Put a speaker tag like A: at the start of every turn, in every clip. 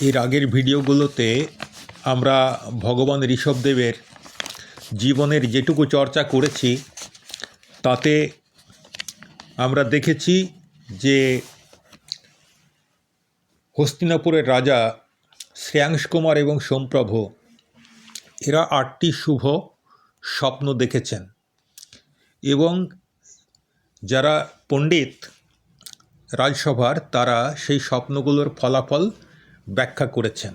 A: এর আগের ভিডিওগুলোতে আমরা ভগবান ঋষভদেবের জীবনের যেটুকু চর্চা করেছি, তাতে আমরা দেখেছি যে হস্তিনাপুরের রাজা শ্রেয়াংশ কুমার এবং সোমপ্রভ, এরা আটটি শুভ স্বপ্ন দেখেছেন। এবং যারা পণ্ডিত রাজসভার, তারা সেই স্বপ্নগুলোর ফলাফল ব্যাখ্যা করেছেন।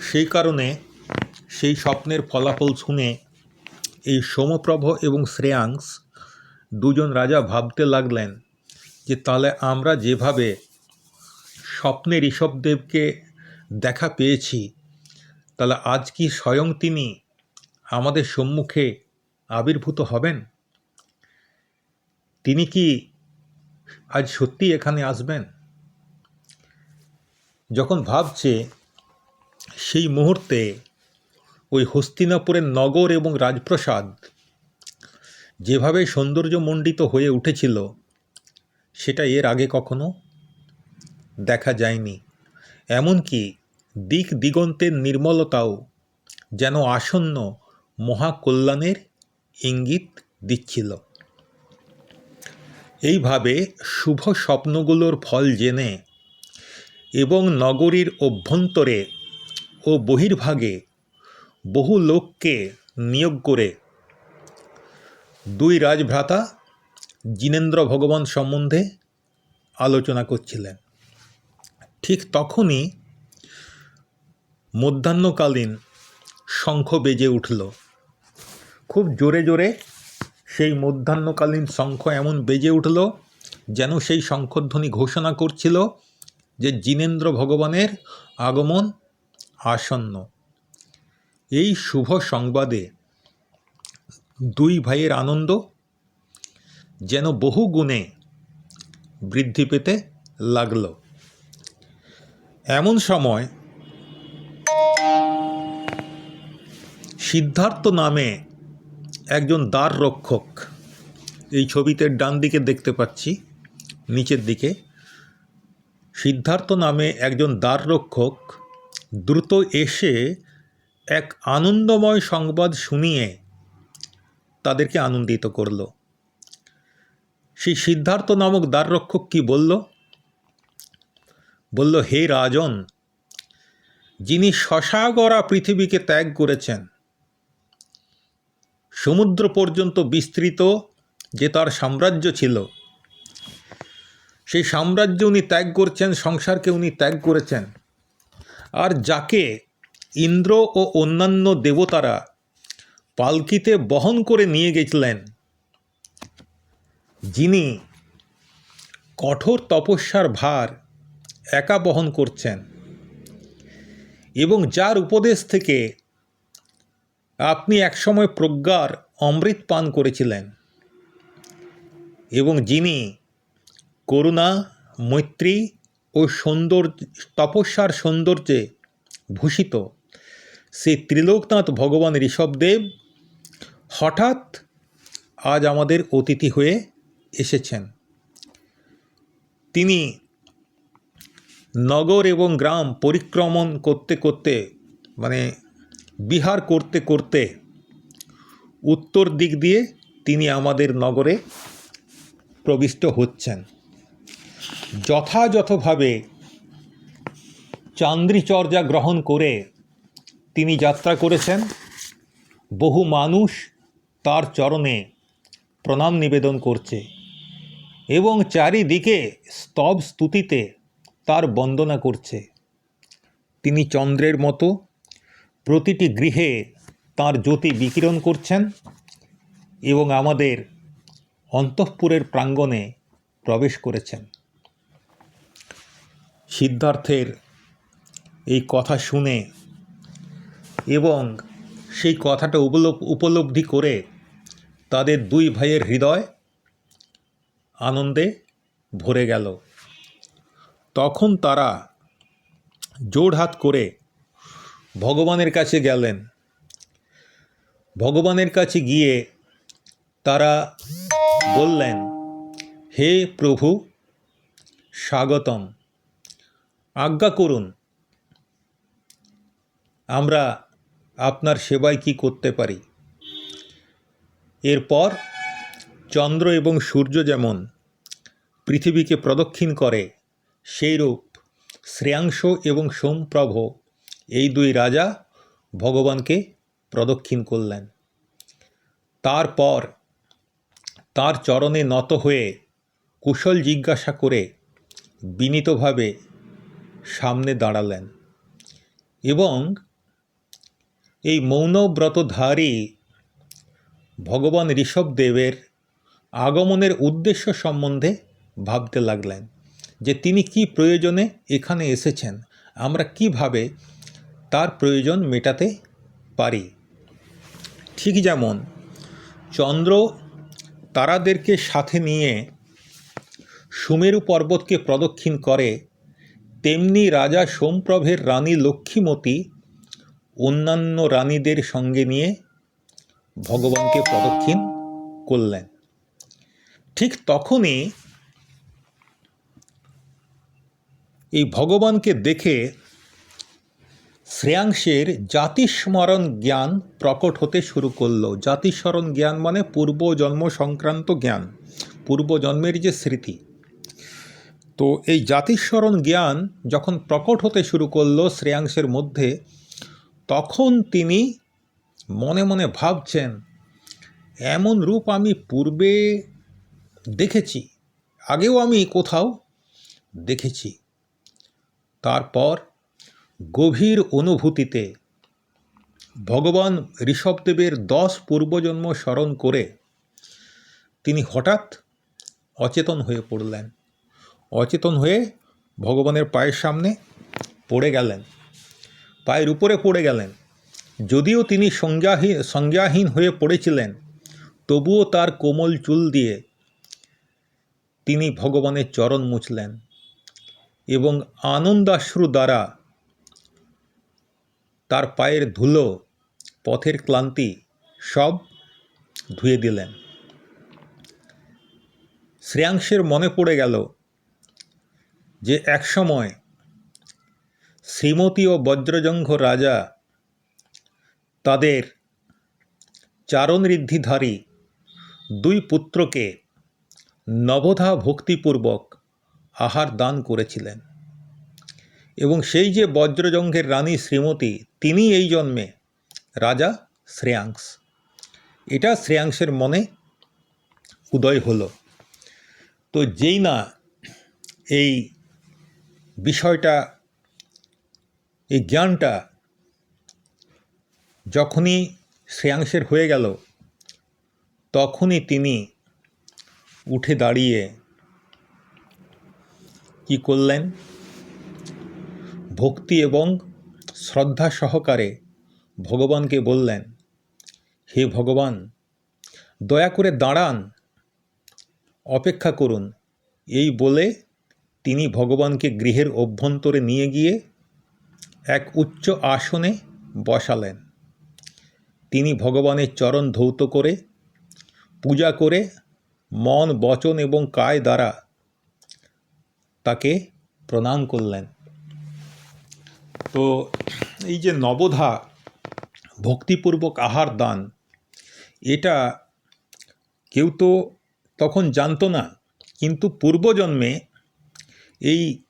A: সেই কারণে সেই স্বপ্নের ফলাফল শুনে এই সোমপ্রভ এবং শ্রেয়াংশ দুজন রাজা ভাবতে লাগলেন যে তাহলে আমরা যেভাবে স্বপ্নে ঋষভদেবকে দেখা পেয়েছি, তাহলে আজ কি স্বয়ং তিনি আমাদের সম্মুখে আবির্ভূত হবেন? তিনি কি আজ সত্যি এখানে আসবেন? যখন ভাবছে সেই মুহূর্তে ওই হস্তিনাপুরের নগর এবং রাজপ্রাসাদ যেভাবে সৌন্দর্যমণ্ডিত হয়ে উঠেছিল, সেটা এর আগে কখনো দেখা যায়নি। এমনকি দিক দিগন্তের নির্মলতাও যেন আসন্ন মহাকল্যাণের ইঙ্গিত দিচ্ছিল। এইভাবে শুভ স্বপ্নগুলোর ফল জেনে এবং নগরীর অভ্যন্তরে ও বহির্ভাগে বহু লোককে নিয়োগ করে। দুই রাজভ্রাতা জিনেন্দ্র ভগবান সম্বন্ধে আলোচনা করছিলেন। ঠিক তখনই মধ্যাহ্নকালীন শঙ্খ বেজে উঠল। খুব জোরে জোরে সেই মধ্যাহ্নকালীন শঙ্খ এমন বেজে উঠল যেন সেই শঙ্খধ্বনি ঘোষণা করছিল যে জিনেন্দ্র ভগবানের আগমন আসন্ন। এই শুভ সংবাদে দুই ভাইয়ের আনন্দ যেন বহু গুণে বৃদ্ধি পেতে লাগল। এমন সময় সিদ্ধার্থ নামে একজন দ্বার রক্ষক, এই ছবিতে ডান দিকে দেখতে পাচ্ছি, নিচের দিকে সিদ্ধার্থ নামে একজন দ্বার রক্ষক দ্রুত এসে এক আনন্দময় সংবাদ শুনিয়ে তাদেরকে আনন্দিত করল। সেই সিদ্ধার্থ নামক দ্বাররক্ষক কি বলল? বলল, হে রাজন, যিনি শশাগরা পৃথিবীকে ত্যাগ করেছেন, সমুদ্র পর্যন্ত বিস্তৃত যে তার সাম্রাজ্য ছিল সেই সাম্রাজ্য উনি ত্যাগ করছেন, সংসারকে উনি ত্যাগ করেছেন। আর যাকে ইন্দ্র ও অন্যান্য দেবতারা পালকিতে বহন করে নিয়ে গেছিলেন, যিনি কঠোর তপস্যার ভার একা বহন করছেন এবং যার উপদেশ থেকে আপনি একসময় প্রজ্ঞার অমৃত পান করেছিলেন এবং যিনি করুণা, মৈত্রী ও সৌন্দর্য, তপস্যার সৌন্দর্যে ভূষিত। সেই ত্রিলোকনাথ ভগবান ঋষভদেব হঠাৎ আজ আমাদের অতিথি হয়ে এসেছেন। তিনি নগর এবং গ্রাম পরিক্রমণ করতে করতে মানে বিহার করতে করতে উত্তর দিক দিয়ে তিনি আমাদের নগরে প্রবিষ্ট হচ্ছেন। যথাযথভাবে চান্দ্রিচর্যা গ্রহণ করে তিনি যাত্রা করেছেন। বহু মানুষ তার চরণে প্রণাম নিবেদন করছে এবং চারিদিকে স্তব স্তুতিতে তার বন্দনা করছে। তিনি চন্দ্রের মতো প্রতিটি গৃহে তার জ্যোতি বিকিরণ করছেন এবং আমাদের অন্তঃপুরের প্রাঙ্গণে প্রবেশ করেছেন। সিদ্ধার্থের এই কথা শুনে এবং সেই কথাটা উপলব্ধি করে তাদের দুই ভাইয়ের হৃদয় আনন্দে ভরে গেল। তখন তারা জোড়হাত করে ভগবানের কাছে গেলেন। ভগবানের কাছে গিয়ে তারা বললেন, হে প্রভু, স্বাগতম। আজ্ঞা করুন, আমরা আপনার সেবায় কি করতে পারি? এরপর চন্দ্র এবং সূর্য যেমন পৃথিবীকে প্রদক্ষিণ করে, সেইরূপ শ্রেয়াংশ এবং সোমপ্রভ এই দুই রাজা ভগবানকে প্রদক্ষিণ করলেন। তারপর তার চরণে নত হয়ে কুশল জিজ্ঞাসা করে বিনীতভাবে সামনে দাঁড়ালেন এবং এই মৌনব্রতধারী ভগবান ঋষভদেবের আগমনের উদ্দেশ্য সম্বন্ধে ভাবতে লাগলেন যে তিনি কি প্রয়োজনে এখানে এসেছেন? আমরা কীভাবে তার প্রয়োজন মেটাতে পারি? ঠিক যেমন চন্দ্র তারাদেরকে সাথে নিয়ে সুমেরু পর্বতকে প্রদক্ষিণ করে তেমনি রাজা সোমপ্রভের রানী লক্ষ্মীমতী অন্যান্য রানীদের সঙ্গে নিয়ে ভগবানকে প্রদক্ষিণ করলেন। ঠিক তখনই এই ভগবানকে দেখে শ্রেয়াংশের জাতিস্মরণ জ্ঞান প্রকট হতে শুরু করল। জাতিস্মরণ জ্ঞান মানে পূর্বজন্ম সংক্রান্ত জ্ঞান, পূর্বজন্মের যে স্মৃতি। তো এই জাতিস্মরণ জ্ঞান যখন প্রকট হতে শুরু করল শ্রেয়াংশের মধ্যে, তখন তিনি মনে মনে ভাবছেন, এমন রূপ আমি পূর্বে দেখেছি, আগেও আমি কোথাও দেখেছি। তারপর গভীর অনুভূতিতে ভগবান ঋষভদেবের দশ পূর্বজন্ম স্মরণ করে তিনি হঠাৎ অচেতন হয়ে পড়লেন। অচেতন হয়ে ভগবানের পায়ের সামনে পড়ে গেলেন। পায়ের উপরে পড়ে গেলেন। যদিও তিনি সংজ্ঞাহীন সংজ্ঞাহীন হয়ে পড়েছিলেন, তবুও তার কোমল চুল দিয়ে তিনি ভগবানের চরণ মুছলেন এবং আনন্দাশ্রু দ্বারা তার পায়ের ধুলো, পথের ক্লান্তি সব ধুয়ে দিলেন। শ্রেয়াংশের মনে পড়ে গেল যে একসময় শ্রীমতী ও বজ্রজঙ্ঘ রাজা তাদের চারণঋদ্ধিধারী দুই পুত্রকে নবধা ভক্তিপূর্বক আহার দান করেছিলেন। এবং সেই যে বজ্রজঙ্ঘের রানী শ্রীমতী, তিনি এই জন্মে রাজা শ্রেয়াংশ। এটা শ্রেয়াংশের মনে উদয় হলো। তো যেই না এই বিষয়টা, এই জ্ঞানটা যখনই শ্রেয়াংশের হয়ে গেল, তখনই তিনি উঠে দাঁড়িয়ে কি করলেন? ভক্তি এবং শ্রদ্ধা সহকারে ভগবানকে বললেন, হে ভগবান, দয়া করে দাঁড়ান, অপেক্ষা করুন। এই বলে তিনি ভগবানকে গৃহের অভ্যন্তরে নিয়ে গিয়ে এক উচ্চ আসনে বসালেন। তিনি ভগবানের চরণ ধৌত করে পূজা করে মন, বচন এবং কায় দ্বারা তাকে প্রণাম করলেন। তো এই যে নবধা ভক্তিপূর্বক আহার দান, এটা কেউ তো তখন জানতো না, কিন্তু পূর্বজন্মে এই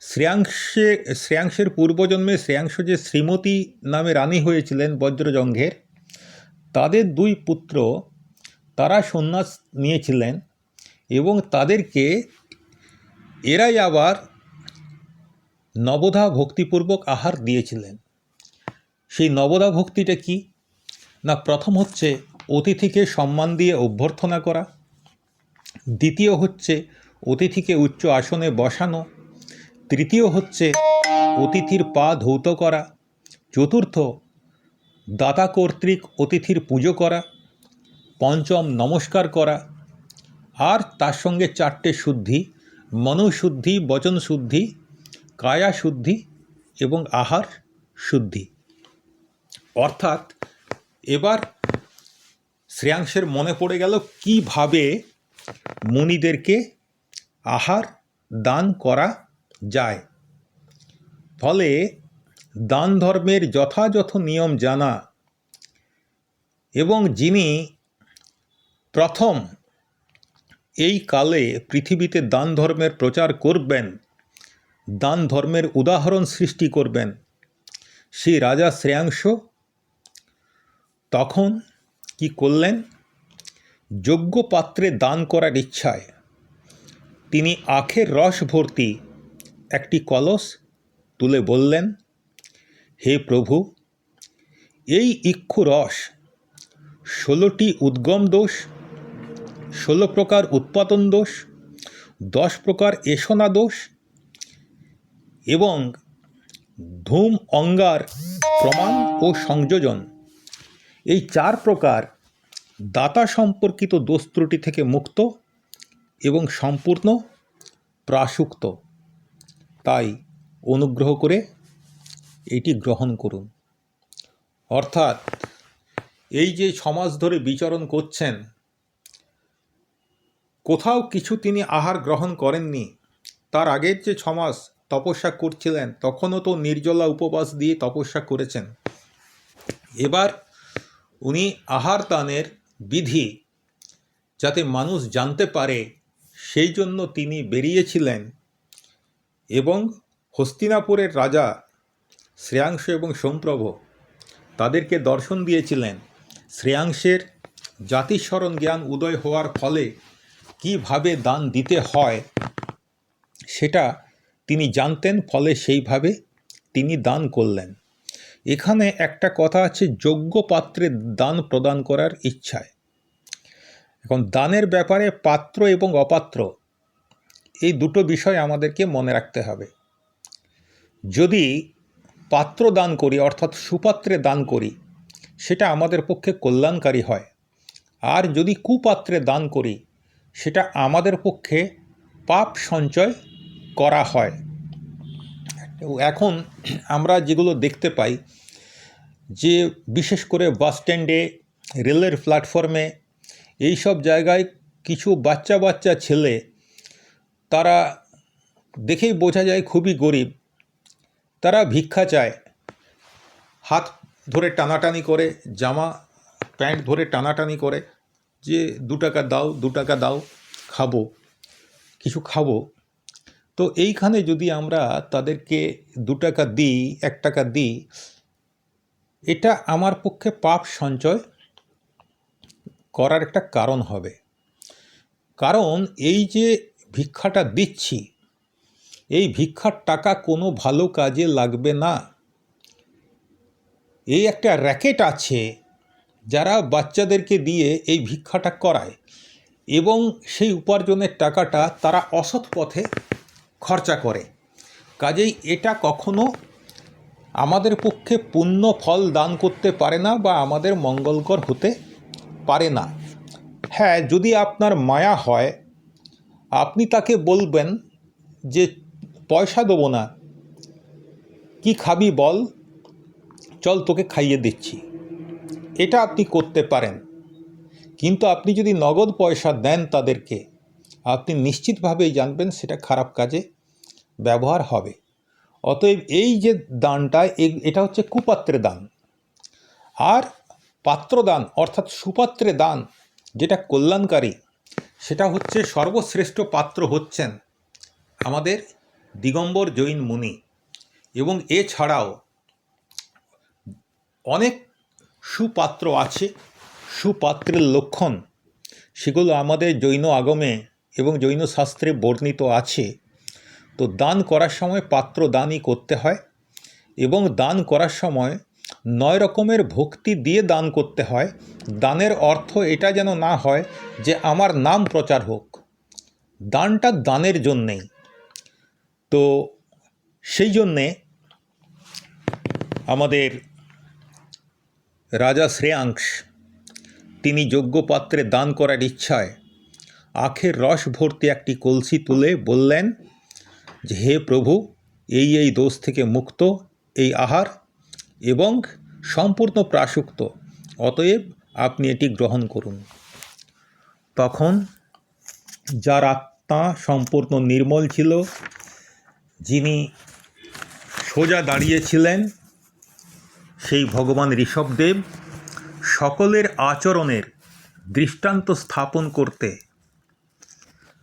A: শ্রেয়াংশে, শ্রেয়াংশের পূর্বজন্মে শ্রেয়াংশ যে শ্রীমতী নামে রানী হয়েছিলেন বজ্রজঙ্ঘের, তাদের দুই পুত্র তারা সন্ন্যাস নিয়েছিলেন এবং তাদেরকে এরাই আবার নবধা ভক্তিপূর্বক আহার দিয়েছিলেন। সেই নবদা ভক্তিটা কি? না, প্রথম হচ্ছে অতিথিকে সম্মান দিয়ে অভ্যর্থনা করা, দ্বিতীয় হচ্ছে অতিথিকে উচ্চ আসনে বসানো। তৃতীয় হচ্ছে অতিথির পা ধৌত করা। চতুর্থ, দাতা কর্তৃক অতিথির পুজো করা। পঞ্চম, নমস্কার করা। আর তার সঙ্গে চারটে শুদ্ধি, মনুশুদ্ধি বচন শুদ্ধি কায়া শুদ্ধি এবং আহার শুদ্ধি। অর্থাৎ এবার শ্রেয়াংশের মনে পড়ে গেল কীভাবে মুনিদেরকে আহার দান করা যায়। ফলে দান ধর্মের যথাযথ নিয়ম জানা এবং যিনি প্রথম এই কালে পৃথিবীতে দান ধর্মের প্রচার করবেন দান ধর্মের উদাহরণ সৃষ্টি করবেন সেই রাজা শ্রেয়াংশ, তখন কি করলেন? যোগ্য পাত্রে দান করার ইচ্ছায় তিনি আখের রস ভর্তি একটি কলস তুলে বললেন, হে প্রভু, এই ইক্ষু রস ষোলোটি উদ্গম দোষ, ষোলো প্রকার উৎপাদন দোষ, দশ প্রকার এসনা দোষ এবং ধূম, অঙ্গার প্রমাণ ও সংযোজন। এই চার প্রকার দাতা সম্পর্কিত দোষ ত্রুটি থেকে মুক্ত এবং সম্পূর্ণ প্রাসুক্ত। তাই অনুগ্রহ করে এটি গ্রহণ করুন। অর্থাৎ এই যে সমাজ ধরে বিচরণ করছেন, কোথাও কিছু তিনি আহার গ্রহণ করেননি। তার আগের যে ছমাস তপস্যা করছিলেন, তখনও তো নির্জলা উপবাস দিয়ে তপস্যা করেছেন। এবার উনি আহার দানের বিধি যাতে মানুষ জানতে পারে সেই জন্য তিনি বেরিয়েছিলেন এবং হস্তিনাপুরের রাজা শ্রেয়াংশ এবং সোমপ্রভ তাদেরকে দর্শন দিয়েছিলেন। শ্রেয়াংশের জাতিস্মরণ জ্ঞান উদয় হওয়ার ফলে কীভাবে দান দিতে হয় সেটা তিনি জানতেন, ফলে সেইভাবে তিনি দান করলেন। এখানে একটা কথা আছে যোগ্য পাত্রে দান প্রদান করার ইচ্ছায়। এখন দানের ব্যাপারে পাত্র এবং অপাত্র, এই দুটো বিষয় আমাদেরকে মনে রাখতে হবে। যদি পাত্র দান করি, অর্থাৎ সুপাত্রে দান করি, সেটা আমাদের পক্ষে কল্যাণকারী হয়। আর যদি কুপাত্রে দান করি, সেটা আমাদের পক্ষে পাপ সঞ্চয় করা হয়। এখন আমরা যেগুলো দেখতে পাই, যে বিশেষ করে বাস স্ট্যান্ডে রেলের প্ল্যাটফর্মে এই সব জায়গায় কিছু বাচ্চা বাচ্চা ছেলে, তারা দেখেই বোঝা যায় খুবই গরিব। তারা ভিক্ষা চায়। হাত ধরে টানাটানি করে, জামা, প্যান্ট ধরে টানাটানি করে, যে দু টাকা দাও, দু টাকা দাও, খাব, কিছু খাব। তো এইখানে যদি আমরা তাদেরকে দু টাকা দিই, এক টাকা দিই, এটা আমার পক্ষে পাপ সঞ্চয়। করার একটা কারণ হবে। কারণ এই যে ভিক্ষাটা দিচ্ছি, এই ভিক্ষার টাকা কোনো ভালো কাজে লাগবে না। এই একটা র্যাকেট আছে যারা বাচ্চাদেরকে দিয়ে এই ভিক্ষাটা করায় এবং সেই উপার্জনের টাকাটা তারা অসৎ পথে খরচা করে। কাজেই এটা কখনো আমাদের পক্ষে পুণ্য ফল দান করতে পারে না বা আমাদের মঙ্গলকর হতে পারে না। হ্যাঁ যদি আপনার মায়া হয়, আপনি তাকে বলবেন যে, পয়সা দেবো না। কি খাবি বল? চল তোকে খাইয়ে দিচ্ছি। এটা আপনি করতে পারেন। কিন্তু আপনি যদি নগদ পয়সা দেন তাদেরকে, আপনি নিশ্চিতভাবেই জানবেন সেটা খারাপ কাজে ব্যবহার হবে। অতএব এই যে দানটা এটা হচ্ছে কুপাত্রে দান। আর পাত্রদান, অর্থাৎ সুপাত্রে দান, যেটা কল্যাণকারী, সেটা হচ্ছে সর্বশ্রেষ্ঠ পাত্র হচ্ছেন আমাদের দিগম্বর জৈন মুনি। এবং এছাড়াও অনেক সুপাত্র আছে, সুপাত্রের লক্ষণ, সেগুলো আমাদের জৈন আগমে এবং জৈন শাস্ত্রে বর্ণিত আছে। তো দান করার সময় পাত্র দানই করতে হয় এবং দান করার সময় নয় রকমের ভক্তি দিয়ে দান করতে হয়। দানের অর্থ এটা যেন না হয় যে আমার নাম প্রচার হোক। দানটা দানের জন্যেই। তো সেই জন্যে আমাদের রাজা শ্রেয়াংশ, তিনি যোগ্য পাত্রে দান করার ইচ্ছায় আখের রস ভর্তি একটি কলসি তুলে বললেন যে হে প্রভু, এই এই দোষ থেকে মুক্ত, এই আহার এবং সম্পূর্ণ প্রাসুক্ত। অতএব আপনি এটি গ্রহণ করুন। তখন যার আত্মা সম্পূর্ণ নির্মল ছিল, যিনি সোজা দাঁড়িয়েছিলেন, সেই ভগবান ঋষভদেব সকলের আচরণের দৃষ্টান্ত স্থাপন করতে,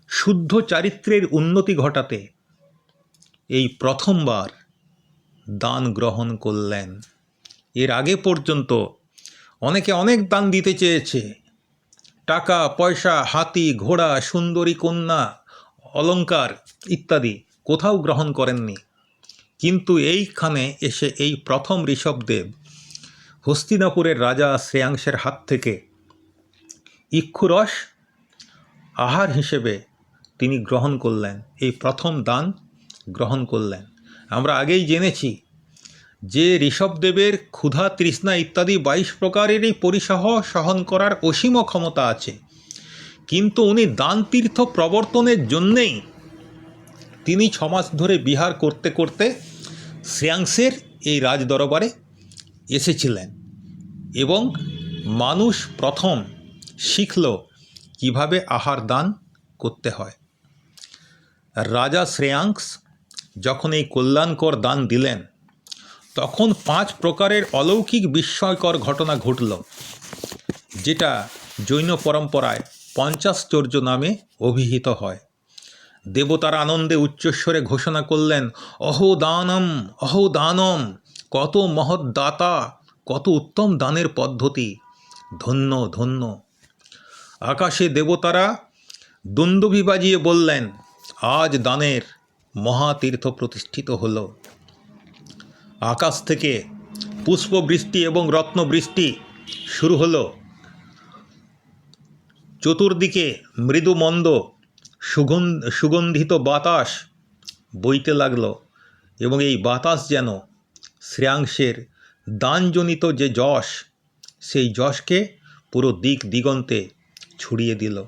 A: শুদ্ধ চারিত্রের উন্নতি ঘটাতে এই প্রথমবার দান গ্রহণ করলেন। এর আগে পর্যন্ত অনেকে অনেক দান দিতে চেয়েছে। টাকা, পয়সা, হাতি, ঘোড়া, সুন্দরী কন্যা অলংকার ইত্যাদি কোথাও গ্রহণ করেননি। কিন্তু এইখানে এসে এই প্রথম ঋষভদেব হস্তিনাপুরের রাজা শ্রেয়াংশের হাত থেকে ইক্ষুরস আহার হিসেবে তিনি গ্রহণ করলেন। এই প্রথম দান গ্রহণ করলেন। আমরা আগেই জেনেছি যে ঋষভদেবের ক্ষুধা, তৃষ্ণা ইত্যাদি বাইশ প্রকারেরই পরিসহ সহন করার অসীম ক্ষমতা আছে। কিন্তু উনি দান তীর্থ প্রবর্তনের জন্যেই তিনি ছমাস ধরে বিহার করতে করতে শ্রেয়াংসের এই রাজদরবারে এসেছিলেন এবং মানুষ প্রথম শিখল কীভাবে আহার দান করতে হয়। রাজা শ্রেয়াংস যখন এই কল্যাণকর দান দিলেন, তখন পাঁচ প্রকারের অলৌকিক বিস্ময়কর ঘটনা ঘটল, যেটা জৈন পরম্পরায় পঞ্চাশচর্য নামে অভিহিত হয়। দেবতার আনন্দে উচ্চস্বরে ঘোষণা করলেন, অহো দানম অহো দানম, কত মহৎ দাতা, কত উত্তম দানের পদ্ধতি, ধন্য ধন্য। আকাশে দেবতারা দুন্দুভি বাজিয়ে বললেন, আজ দানের মহাতীর্থ প্রতিষ্ঠিত হল। আকাশ থেকে পুষ্পবৃষ্টি এবং রত্নবৃষ্টি শুরু হলো। চতুর্দিকে মৃদু মন্দ সুগন্ধ সুগন্ধিত বাতাস বইতে লাগল এবং এই বাতাস যেন শ্রেয়াংশের দানজনিত যে যশ, সেই যশকে পুরো দিক দিগন্তে ছড়িয়ে দিল।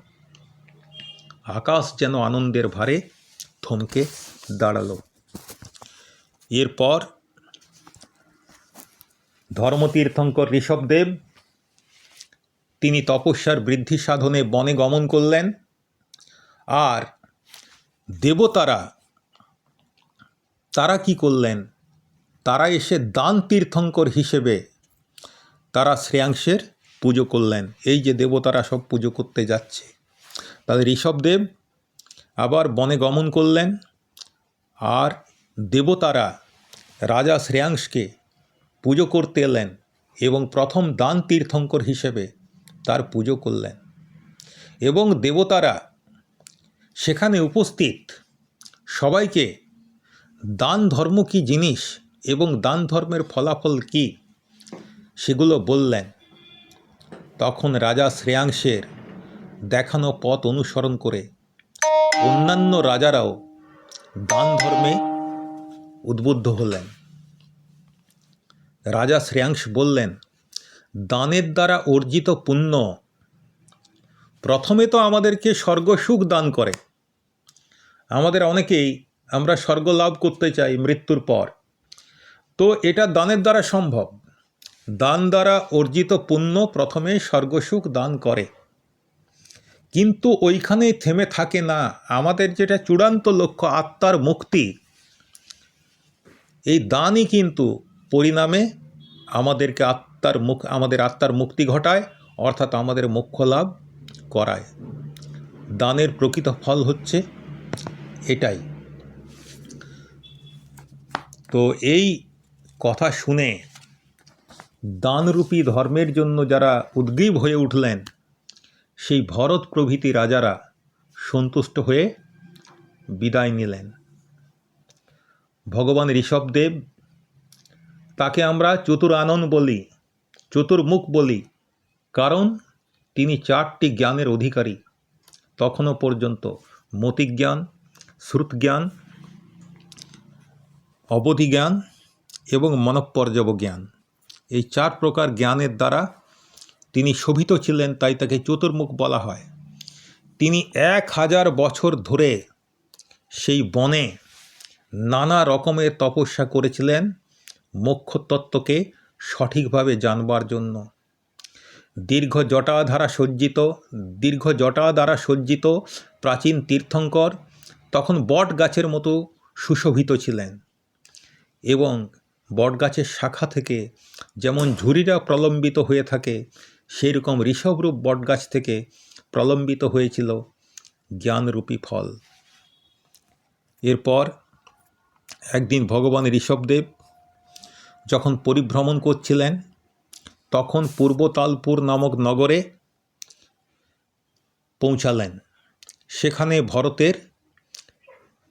A: আকাশ যেন আনন্দের ভারে থমকে দাঁড়াল। এরপর ধর্মতীর্থঙ্কর ঋষভদেব তিনি তপস্যার বৃদ্ধি সাধনে বনে গমন করলেন আর দেবতারা, তারা কি করলেন? তারা এসে দান তীর্থঙ্কর হিসেবে তারা শ্রেয়াংশের পুজো করলেন। এই যে দেবতারা সব পুজো করতে যাচ্ছে। তাদের ঋষভদেব আবার বনে গমন করলেন। আর দেবতারা রাজা শ্রেয়াংশকে পুজো করতে এলেন এবং প্রথম দান তীর্থঙ্কর হিসেবে তার পুজো করলেন। এবং দেবতারা সেখানে উপস্থিত। সবাইকে দান ধর্ম কী জিনিস এবং দান ধর্মের ফলাফল কী সেগুলো বললেন। তখন রাজা শ্রেয়াংশের দেখানো পথ অনুসরণ করে অন্যান্য রাজারাও দান ধর্মে উদ্বুদ্ধ হলেন। রাজা শ্রেয়াংশ বললেন, দানের দ্বারা অর্জিত পুণ্য প্রথমে তো আমাদেরকে স্বর্গসুখ দান করে। আমাদের অনেকেই আমরা স্বর্গ লাভ করতে চাই মৃত্যুর পর। তো এটা দানের দ্বারা সম্ভব। দান দ্বারা অর্জিত পুণ্য প্রথমে স্বর্গসুখ দান করে। কিন্তু ওইখানেই থেমে থাকে না। আমাদের যেটা চূড়ান্ত লক্ষ্য, আত্মার মুক্তি। এই দানই কিন্তু পরিণামে আমাদেরকে আত্মার মুখ, আমাদের আত্মার মুক্তি ঘটায়, অর্থাৎ আমাদের মোক্ষ লাভ করায়। দানের প্রকৃত ফল হচ্ছে এটাই। তো এই কথা শুনে দানরূপী ধর্মের জন্য যারা উদ্গ্রীব হয়ে উঠলেন সেই ভরত প্রভৃতি রাজারা সন্তুষ্ট হয়ে বিদায় নিলেন। ভগবান ঋষভদেব, তাকে আমরা চতুর চতুরানন বলি, চতুর্মুখ বলি, কারণ তিনি চারটি জ্ঞানের অধিকারী। তখনও পর্যন্ত মতিজ্ঞান, শ্রুতজ্ঞান অবধি জ্ঞান এবং মনঃপর্যব জ্ঞান এই চার প্রকার জ্ঞানের দ্বারা তিনি শোভিত ছিলেন, তাই তাকে চতুর্মুখ বলা হয়। তিনি এক হাজার বছর ধরে সেই বনে নানা রকমের তপস্যা করেছিলেন, মোক্ষতত্ত্বকে সঠিকভাবে জানবার জন্য। দীর্ঘ জটা দ্বারা সজ্জিত, দীর্ঘ জটা দ্বারা সজ্জিত প্রাচীন তীর্থঙ্কর তখন বট গাছের মতো সুশোভিত ছিলেন এবং বটগাছের শাখা থেকে যেমন ঝুরিরা প্রলম্বিত হয়ে থাকে সেই রকম ঋষভরূপ বটগাছ থেকে প্রলম্বিত হয়েছিল জ্ঞানরূপী ফল। এরপর একদিন ভগবান ঋষভদেব যখন পরিভ্রমণ করছিলেন, তখন পূর্বতালপুর নামক নগরে পৌঁছালেন। সেখানে ভরতের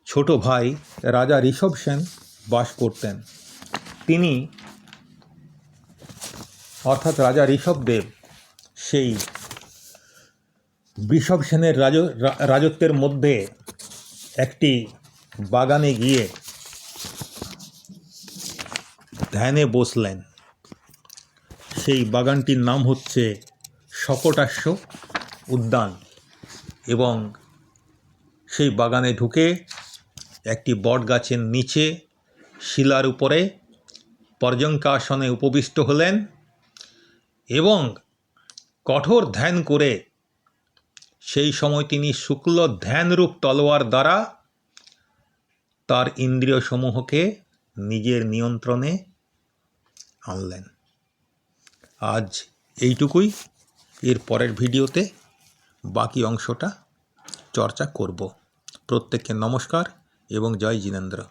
A: ছোট ভাই রাজা ঋষভ সেন বাস করতেন। তিনি অর্থাৎ রাজা ঋষভদেব সেই বৃষভ সেনের রাজ রাজত্বের মধ্যে একটি বাগানে গিয়ে ধ্যানে বসলেন। সেই বাগানটির নাম হচ্ছে শকটাস্য উদ্যান এবং সেই বাগানে ঢুকে একটি বট গাছের নিচে শিলার উপরে পর্যঙ্কাসনে উপবিষ্ট হলেন এবং কঠোর ধ্যান করে, সেই সময় তিনি শুক্ল ধ্যানরূপ তলোয়ার দ্বারা তার ইন্দ্রিয়সমূহকে নিজের নিয়ন্ত্রণে আনলেন। আজ এইটুকুই। এর পরের ভিডিওতে বাকি অংশটা চর্চা করব। প্রত্যেককে নমস্কার এবং জয় জিনেন্দ্র।